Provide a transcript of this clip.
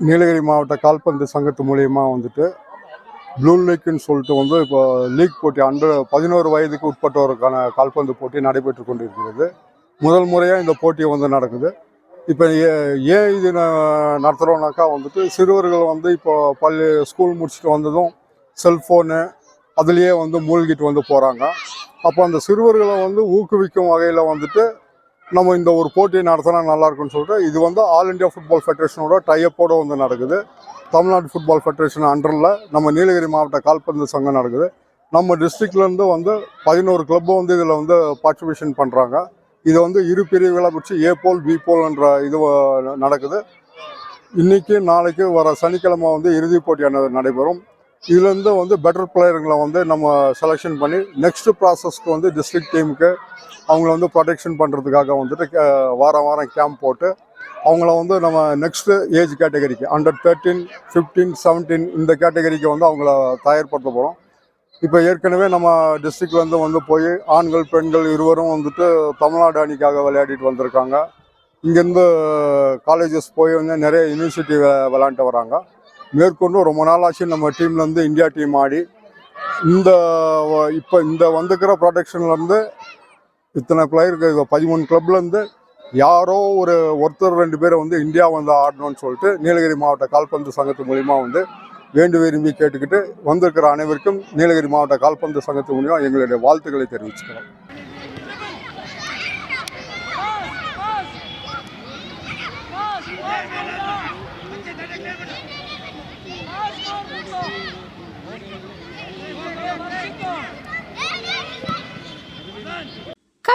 நீலகிரி மாவட்ட கால்பந்து சங்கத்து மூலியமா வந்துட்டு ப்ளூ லீக்னு சொல்லிட்டு வந்து இப்போ லீக் போட்டி அண்டர் பதினோரு வயதுக்கு உட்பட்டோருக்கான கால்பந்து போட்டி நடைபெற்று கொண்டிருக்கிறது. முதல் முறையாக இந்த போட்டி வந்து நடக்குது. இப்போ ஏ- ஏன் இது நடத்துகிறோம்னாக்கா வந்துட்டு சிறுவர்கள் வந்து இப்போ பள்ளி ஸ்கூல் முடிச்சுட்டு வந்ததும் செல்ஃபோனு அதுலேயே வந்து மூழ்கிட்டு வந்து போகிறாங்க அப்போ அந்த சிறுவர்களை வந்து ஊக்குவிக்கும் வகையில் வந்துட்டு நம்ம இந்த ஒரு போட்டி நடத்தினா நல்லா இருக்கும்னு சொல்லிட்டு இது வந்து ஆல் இந்தியா ஃபுட்பால் ஃபெடரேஷனோட டையப்போடு வந்து நடக்குது. தமிழ்நாடு ஃபுட்பால் ஃபெடரேஷன் அண்டரில் நம்ம நீலகிரி மாவட்ட கால்பந்து சங்கம் நடக்குது. நம்ம டிஸ்ட்ரிக்ட்லேருந்து வந்து பதினோரு கிளப்பு வந்து இதில் வந்து பார்ட்டிசிபேஷன் பண்ணுறாங்க இது வந்து இரு பிரிவுகளை பிடிச்சி ஏ போல் பி போல்ன்ற இது நடக்குது. இன்னைக்கு நாளைக்கு வர சனிக்கிழமை வந்து இறுதிப் போட்டியானது நடைபெறும். இதுலேருந்து வந்து பெட்டர் பிளேயருங்களை வந்து நம்ம செலெக்ஷன் பண்ணி நெக்ஸ்ட் ப்ராசஸ்க்கு வந்து டிஸ்ட்ரிக்ட் டீமுக்கு அவங்கள வந்து ப்ரொடெக்ஷன் பண்ணுறதுக்காக வந்துட்டு கே- வாரம் வாரம் கேம்ப் போட்டு அவங்கள வந்து நம்ம நெக்ஸ்ட் ஏஜ் கேட்டகரிக்கு அண்டர் தேர்ட்டீன் ஃபிஃப்டீன் செவன்டீன் இந்த கேட்டகரிக்கு வந்து அவங்கள தயார்படுத்த போகிறோம் இப்போ ஏற்கனவே நம்ம டிஸ்ட்ரிக்ட்லேருந்து வந்து போய் ஆண்கள் பெண்கள் இருவரும் வந்துட்டு தமிழ்நாடு அணிக்காக விளையாடிட்டு வந்திருக்காங்க. இங்கேருந்து காலேஜஸ் போய் வந்து நிறைய யூனிவர்சிட்டி விளையாண்டு வராங்க. மேற்கொண்டு ரொம்ப நாள் ஆச்சு நம்ம டீம்லேருந்து இந்தியா டீம் ஆடி. இந்த இப்போ இந்த வந்துக்கிற ப்ரொடெக்ஷன்லேருந்து இத்தனை பிளேயருக்கு பதிமூணு கிளப்லேருந்து யாரோ ஒரு ஒருத்தர் ரெண்டு பேரை வந்து இந்தியா வந்து ஆடணும்னு சொல்லிட்டு நீலகிரி மாவட்ட கால்பந்து சங்கத்து மூலிமா வந்து வேண்டு விரும்பி கேட்டுக்கிட்டு வந்திருக்கிற அனைவருக்கும் நீலகிரி மாவட்ட கால்பந்து சங்கத்து மூலிமா எங்களுடைய வாழ்த்துக்களை தெரிவிச்சுக்கிறோம்.